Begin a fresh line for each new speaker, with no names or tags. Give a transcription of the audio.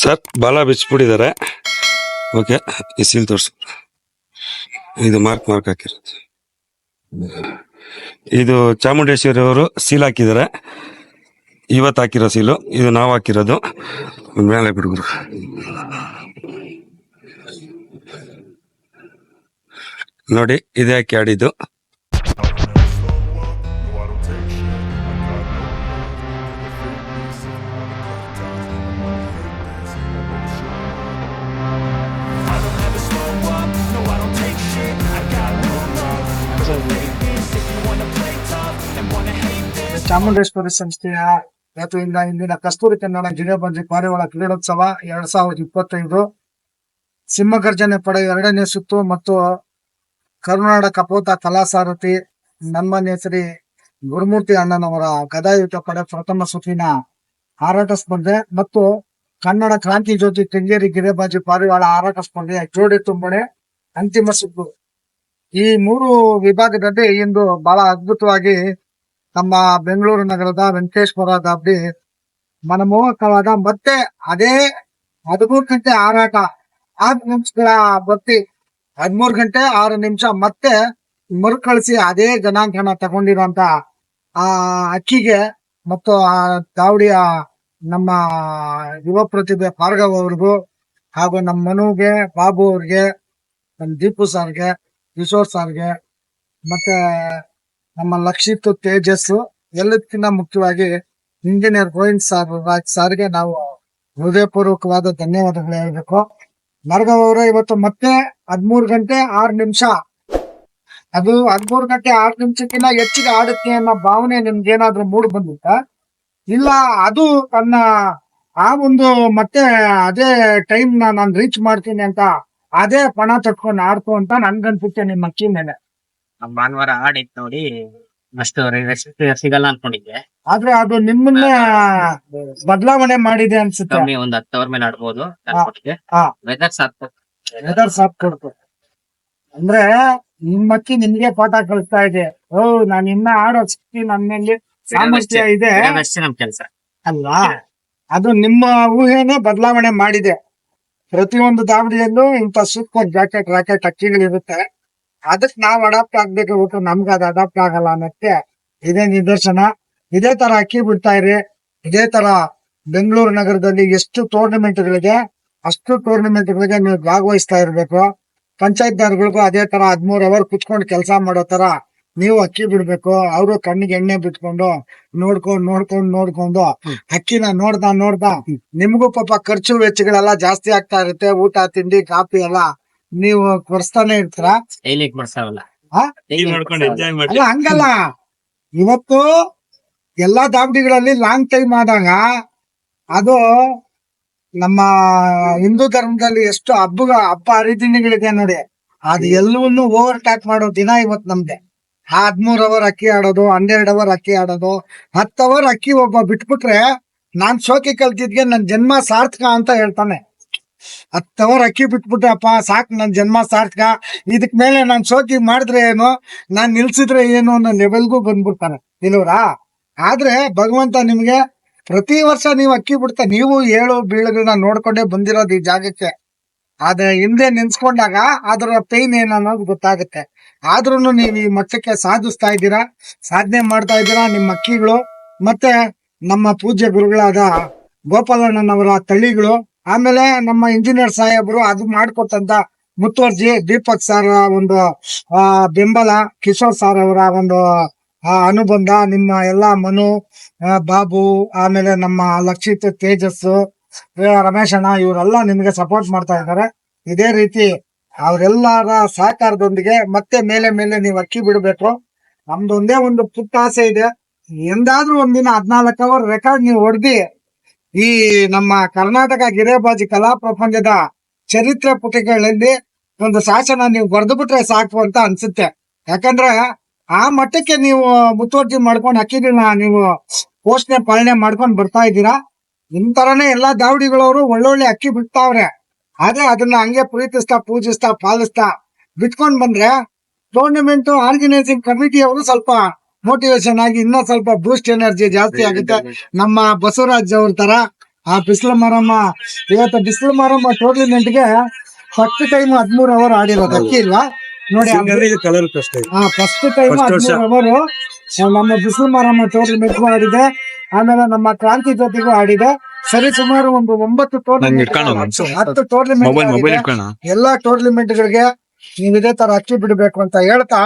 Sir, ಬಾಲ ಬಿಚ್ಚಿಬಿಟ್ಟಿದ್ದಾರೆ. Okay, ಈ seal ತೋರಿಸು. ಇದು ಮಾರ್ಕ್ ಮಾರ್ಕ್ ಹಾಕಿರೋದು. ಇದು ಚಾಮುಂಡೇಶ್ವರಿ ಅವರು ಸೀಲ್ ಹಾಕಿದ್ದಾರೆ. ಇವತ್ತು ಹಾಕಿರೋ ಸೀಲು ಇದು ನಾವು ಹಾಕಿರೋದು. ಮೇಲೆ ಬಿಡುಗರು. ನೋಡಿ, ಇದೇ ಹಾಕಿ ಆಡಿದ್ದು.
ಚಾಮುಂಡೇಶ್ವರಿ ಸಂಸ್ಥೆಯ ವತಿಯಿಂದ ಇಂದಿನ ಕಸ್ತೂರಿ ಕನ್ನಡ ಜಿಗಬಂಜಿ ಪಾರಿವಾಳ ಕ್ರೀಡೋತ್ಸವ ಎರಡ್ ಸಾವಿರದ ಇಪ್ಪತ್ತೈದು. ಸಿಂಹಗರ್ಜನೆ ಪಡೆ ಎರಡನೇ ಸುತ್ತು ಮತ್ತು ಕರುನಾಡ ಕಪೋತ ಕಲಾಸಾರಥಿ ನನ್ಮನೆ ಶ್ರೀ ಗುರುಮೂರ್ತಿ ಅಣ್ಣನವರ ಗದಾಯುತ ಪಡೆ ಪ್ರಥಮ ಸುತ್ತಿನ ಹಾರಾಟ ಸ್ಪರ್ಧೆ ಮತ್ತು ಕನ್ನಡ ಕ್ರಾಂತಿ ಜ್ಯೋತಿ ಕೆಂಗೇರಿ ಗಿರಿಬಾಜಿ ಪಾರಿವಾಳ ಹಾರಾಟ ಸ್ಪರ್ಧೆಯ ಜೋಡಿ ತುಂಬಣೆ ಅಂತಿಮ ಸುತ್ತು. ಈ ಮೂರು ವಿಭಾಗದಲ್ಲಿ ಇಂದು ಬಹಳ ಅದ್ಭುತವಾಗಿ ನಮ್ಮ ಬೆಂಗಳೂರು ನಗರದ ವೆಂಕಟೇಶ್ವರ ದಾಬ್ಡಿ ಮನಮೋಹಕವಾದ ಮತ್ತೆ ಅದೇ ಹದಿಮೂರು ಗಂಟೆ ಆರಾಟ ಆರು ನಿಮಿಷಗಳ ಬತ್ತಿ ಹದಿಮೂರು ಗಂಟೆ, ಆರು ನಿಮಿಷ ಮತ್ತೆ ಮರುಕಳಿಸಿ ಅದೇ ಜನಾಂಗನ ತಗೊಂಡಿರುವಂತ ಆ ಅಕ್ಕಿಗೆ ಮತ್ತು ಆ ದಾವಡಿಯ ನಮ್ಮ ಯುವ ಪ್ರತಿಭೆ ಭಾರ್ಗವ್ ಅವ್ರಿಗೂ ಹಾಗೂ ನಮ್ಮ ಮನುಗೆ, ಬಾಬು ಅವ್ರಿಗೆ, ನಮ್ಮ ದೀಪು ಸರ್ಗೆ, ಕಿಶೋರ್ ಸರ್ಗೆ, ಮತ್ತೆ ನಮ್ಮ ಲಕ್ಷಿತ್ ತೇಜಸ್ಸು ಎಲ್ಲದಕ್ಕಿಂತ ಮುಖ್ಯವಾಗಿ ಇಂಜಿನಿಯರ್ ಗೋವಿಂದ್ ಸಾರ್ ರಾಜ್ ಸಾರ್ಗೆ ನಾವು ಹೃದಯಪೂರ್ವಕವಾದ ಧನ್ಯವಾದಗಳು ಹೇಳಬೇಕು. ಭಾರ್ಗವ್ ಅವರು, ಇವತ್ತು ಮತ್ತೆ ಹದ್ಮೂರು ಗಂಟೆ ಆರು ನಿಮಿಷ. ಅದು ಹದ್ಮೂರು ಗಂಟೆ ಆರು ನಿಮಿಷಕ್ಕಿಂತ ಹೆಚ್ಚಿಗೆ ಆಡುತ್ತೆ ಅನ್ನೋ ಭಾವನೆ ನಿಮ್ಗೆ ಏನಾದ್ರೂ ಮೂಡ್ ಬಂದಿತ್ತ? ಇಲ್ಲ, ಅದು ತನ್ನ ಆ ಒಂದು ಮತ್ತೆ ಅದೇ ಟೈಮ್ ನಾನು ರೀಚ್ ಮಾಡ್ತೀನಿ ಅಂತ, ಅದೇ ಪಣ ತಟ್ಕೊಂಡು ಆಡ್ತು ಅಂತ ನನ್ಗನ್ಸುತ್ತೆ ನಿಮ್ಮ ಅಕ್ಕಿ ಮೇಲೆ.
ಭಾನುವಾರ ಆಡಿತ್ ನೋಡಿ ಅಷ್ಟು ರೆಸ್ಟ್ ಸಿಗಲ್ಲ ಅನ್ಕೊಂಡಿದ್ದೆ.
ಆದ್ರೆ ಅದು ನಿಮ್ಮನ್ನ ಬದಲಾವಣೆ ಮಾಡಿದೆ ಅನ್ಸುತ್ತೆ.
ಕಮ್ಮಿ ಒಂದ್ ಹತ್ತು ಅವರ್ ಮೇಲೆ ಆಡ್ಬೋದು
ಹಾ.
ವೆದರ್ ಸಾಕು.
ವೆದರ್ ಸಾಪ್ ಕೊಡ್ತು. ಅಂದ್ರೆ ನಿಮ್ಮ ಅಕ್ಕಿ ನಿಮ್ಗೆ ಪಾಠ ಕಳಿಸ್ತಾ ಇದೆ. ಓ ನಾನ್ ಇನ್ನ ಆಡೋ ಶಕ್ತಿ ನನ್ನಲ್ಲಿ ಸಾಮರ್ಥ್ಯ ಇದೆ.
ಅಷ್ಟೇ ನಮ್ ಕೆಲ್ಸ.
ಅಲ್ವಾ? ಅದು ನಿಮ್ಮ ಊಹೆನ ಬದಲಾವಣೆ ಮಾಡಿದೆ. ಪ್ರತಿಯೊಂದು ದಾವಣಿಯಲ್ಲೂ ಇಂಥ ಸೂಪರ್ ಜಾಕೆಟ್ ರಾಕೆಟ್ ಅಕ್ಕಿಗಳಿರುತ್ತೆ. ಅದಕ್ ನಾವ್ ಅಡಾಪ್ಟ್ ಆಗ್ಬೇಕು ಬಿಟ್ಟು ನಮ್ಗೆ ಅದು ಅಡಾಪ್ಟ್ ಆಗಲ್ಲ ಅನ್ನಕ್ಕೆ ಇದೇ ನಿದರ್ಶನ. ಇದೇ ತರ ಅಕ್ಕಿ ಬಿಡ್ತಾ ಇರಿ. ಇದೇ ತರ ಬೆಂಗಳೂರು ನಗರದಲ್ಲಿ ಎಷ್ಟು ಟೂರ್ನಮೆಂಟ್ ಗಳಿಗೆ ಅಷ್ಟು ಟೂರ್ನಮೆಂಟ್ ಗಳಿಗೆ ನೀವು ಭಾಗವಹಿಸ್ತಾ ಇರ್ಬೇಕು. ಪಂಚಾಯತ್ದಾರ್ಗಳಿಗೂ ಅದೇ ತರ ಹದ್ಮೂರ್ ಅವರ್ ಕುತ್ಕೊಂಡು ಕೆಲಸ ಮಾಡೋ ತರ ನೀವು ಅಕ್ಕಿ ಬಿಡ್ಬೇಕು. ಅವರು ಕಣ್ಣಿಗೆ ಎಣ್ಣೆ ಬಿಟ್ಕೊಂಡು ನೋಡ್ಕೊಂಡು ನೋಡ್ಕೊಂಡು ನೋಡ್ಕೊಂಡು ಅಕ್ಕಿನ ನೋಡ್ದ ನೋಡ್ದ ನಿಮಗೂ ಪಾಪ ಖರ್ಚು ವೆಚ್ಚಗಳೆಲ್ಲ ಜಾಸ್ತಿ ಆಗ್ತಾ ಇರುತ್ತೆ. ಊಟ ತಿಂಡಿ ಕಾಫಿ ಎಲ್ಲ ನೀವು ಕೊರ್ಸ್ತಾನೆ ಇರ್ತೀರಾ?
ಡೈಲಿ?
ಅಲ್ಲ ಹಂಗಲ್ಲ. ಇವತ್ತು ಎಲ್ಲಾ ದಾವಣಿಗಳಲ್ಲಿ ಲಾಂಗ್ ಟೈಮ್ ಆದಾಗ ಅದು ನಮ್ಮ ಹಿಂದೂ ಧರ್ಮದಲ್ಲಿ ಎಷ್ಟು ಹಬ್ಬ ಹಬ್ಬ ಹರಿದಿನಗಳಿದೆ ನೋಡಿ. ಅದು ಎಲ್ಲವನ್ನು ಓವರ್ ಟ್ಯಾಕ್ ಮಾಡೋ ದಿನ ಇವತ್ ನಮ್ದೆ. ಹದ್ಮೂರ್ ಅವರ್ ಅಕ್ಕಿ ಆಡೋದು ಹನ್ನೆರಡು ಅವರ್ ಅಕ್ಕಿ ಆಡೋದು ಹತ್ತು ಅವರ್ ಅಕ್ಕಿ ಒಬ್ಬ ಬಿಟ್ಬಿಟ್ರೆ ನಾನ್ ಶೋಕಿ ಕಲ್ತಿದ್ಗೆ ನನ್ ಜನ್ಮ ಸಾರ್ಥಕ ಅಂತ ಹೇಳ್ತಾನೆ. ಹತ್ತು ಅವರ್ ಅಕ್ಕಿ ಬಿಟ್ಬಿಟ್ಟಪ್ಪ, ಸಾಕ್ ನನ್ ಜನ್ಮ ಸಾರ್ಥಕ. ಇದಕ್ ಮೇಲೆ ನಾನ್ ಸೋಕಿ ಮಾಡಿದ್ರೆ ಏನು? ನಾನ್ ನಿಲ್ಸಿದ್ರೆ ಏನು ಅನ್ನೋ ಲೆವೆಲ್ಗೂ ಬಂದ್ಬಿಡ್ತಾನೆ ಇಲ್ವರಾ ಆದ್ರೆ ಭಗವಂತ ನಿಮ್ಗೆ ಪ್ರತಿ ವರ್ಷ ನೀವು ಅಕ್ಕಿ ಬಿಡ್ತಾ, ನೀವು ಏಳು ಬೀಳುಗಳನ್ನ ನೋಡ್ಕೊಂಡೇ ಬಂದಿರೋದು ಈ ಜಾಗಕ್ಕೆ. ಅದ ಹಿಂದೆ ನೆನ್ಸ್ಕೊಂಡಾಗ ಅದರ ಪೈನ್ ಏನ್ ಅನ್ನೋದು ಗೊತ್ತಾಗುತ್ತೆ. ಆದ್ರೂ ನೀವು ಈ ಮಟ್ಟಕ್ಕೆ ಸಾಧಿಸ್ತಾ ಇದ್ದೀರಾ? ಸಾಧನೆ ಮಾಡ್ತಾ ಇದ್ದೀರಾ ನಿಮ್ಮ ಅಕ್ಕಿಗಳು? ಮತ್ತೆ ನಮ್ಮ ಪೂಜ್ಯ ಗುರುಗಳಾದ ಗೋಪಾಲಣ್ಣನವರ ತಳಿಗಳು? ಆಮೇಲೆ ನಮ್ಮ ಇಂಜಿನಿಯರ್ ಸಾಹೇಬರು ಅದು ಮಾಡ್ಕೊತಂತ ಮುತ್ತುವರ್ಜಿ ದೀಪಕ್ ಸರ್ ಒಂದು ಬೆಂಬಲ, ಕಿಶೋರ್ ಸರ್ ಅವರ ಒಂದು ಅನುಬಂಧ, ನಿಮ್ಮ ಎಲ್ಲ ಮನು ಬಾಬು, ಆಮೇಲೆ ನಮ್ಮ ಲಕ್ಷಿತ್ ತೇಜಸ್ಸು ರಮೇಶಣ್ಣ ಇವರೆಲ್ಲ ನಿಮಗೆ ಸಪೋರ್ಟ್ ಮಾಡ್ತಾ ಇದ್ದಾರೆ. ಇದೇ ರೀತಿ ಅವರೆಲ್ಲರ ಸಹಕಾರದೊಂದಿಗೆ ಮತ್ತೆ ಮೇಲೆ ಮೇಲೆ ನೀವು ಅಕ್ಕಿ ಬಿಡಬೇಕು. ನಮ್ದೊಂದೇ ಒಂದು ಪುಟ್ಟ ಆಸೆ ಇದೆ. ಎಂದಾದ್ರೂ ಒಂದಿನ ಹದಿನಾಲ್ಕು ಅವರ್ ರೆಕಾರ್ಡ್ ನೀವು ಹೊಡೆದಿ ಈ ನಮ್ಮ ಕರ್ನಾಟಕ ಗಿರೇಬಾಜಿ ಕಲಾ ಪ್ರಪಂಚದ ಚರಿತ್ರೆ ಪುಟಿಕೆಗಳಲ್ಲಿ ಒಂದು ಶಾಸನ ನೀವು ಬರೆದು ಬಿಟ್ರೆ ಸಾಕು ಅಂತ ಅನ್ಸುತ್ತೆ. ಯಾಕಂದ್ರೆ ಆ ಮಟ್ಟಕ್ಕೆ ನೀವು ಮುತುವರ್ಜಿ ಮಾಡ್ಕೊಂಡು ಅಕ್ಕಿನ ನೀವು ಪೋಷಣೆ ಪಾಲನೆ ಮಾಡ್ಕೊಂಡು ಬರ್ತಾ ಇದ್ದೀರಾ. ನಿಮ್ ತರನೇ ಎಲ್ಲಾ ದಾವಡಿಗಳವರು ಒಳ್ಳೊಳ್ಳೆ ಅಕ್ಕಿ ಬಿಡ್ತಾವ್ರೆ. ಆದ್ರೆ ಅದನ್ನ ಹಂಗೆ ಪ್ರೀತಿಸ್ತಾ ಪೂಜಿಸ್ತಾ ಪಾಲಿಸ್ತಾ ಬಿಟ್ಕೊಂಡ್ ಬಂದ್ರೆ ಟೂರ್ನಮೆಂಟ್ ಆರ್ಗನೈಸಿಂಗ್ ಕಮಿಟಿ ಅವರು ಸ್ವಲ್ಪ ಮೋಟಿವೇಶನ್ ಆಗಿ ಇನ್ನೂ ಸ್ವಲ್ಪ ಬೂಸ್ಟ್ ಎನರ್ಜಿ ಜಾಸ್ತಿ ಆಗುತ್ತೆ. ನಮ್ಮ ಬಸವರಾಜ್ ಅವ್ರ ತರ ಆ ಬಿಸಿಲು ಮಾರಮ್ಮ ಇವತ್ತು ಬಿಸಿಲು ಮಾರಮ್ಮ ಟೂರ್ನಿಮೆಂಟ್ಗೆ ಫಸ್ಟ್ ಟೈಮ್ ಹದ್ಮೂರ್ ಅವರ್ ಆಡಿರೋದು. ಅಕ್ಕಿ ಇಲ್ವಾ? ನೋಡಿ ಫಸ್ಟ್ ಟೈಮ್. ಹದಿಮೂರು ಅವರು ನಮ್ಮ ಬಿಸಿಲು ಮಾರಮ್ಮ ಟೂರ್ನಿಮೆಂಟ್ ಆಡಿದೆ. ಆಮೇಲೆ ನಮ್ಮ ಕ್ರಾಂತಿ ಜೊತೆಗೂ ಆಡಿದೆ. ಸರಿ ಸುಮಾರು ಒಂದು ಒಂಬತ್ತು ಟೂರ್ನಿಮೆಂಟ್ ಹತ್ತು
ಮೊಬೈಲ್ ಮೊಬೈಲ್
ಟೂರ್ನಿಮೆಂಟ್ ಎಲ್ಲಾ ಟೂರ್ನಿಮೆಂಟ್ ಗಳಿಗೆ ನೀವು ಇದೇ ತರ ಅಕ್ಕಿ ಬಿಡಬೇಕು ಅಂತ ಹೇಳ್ತಾ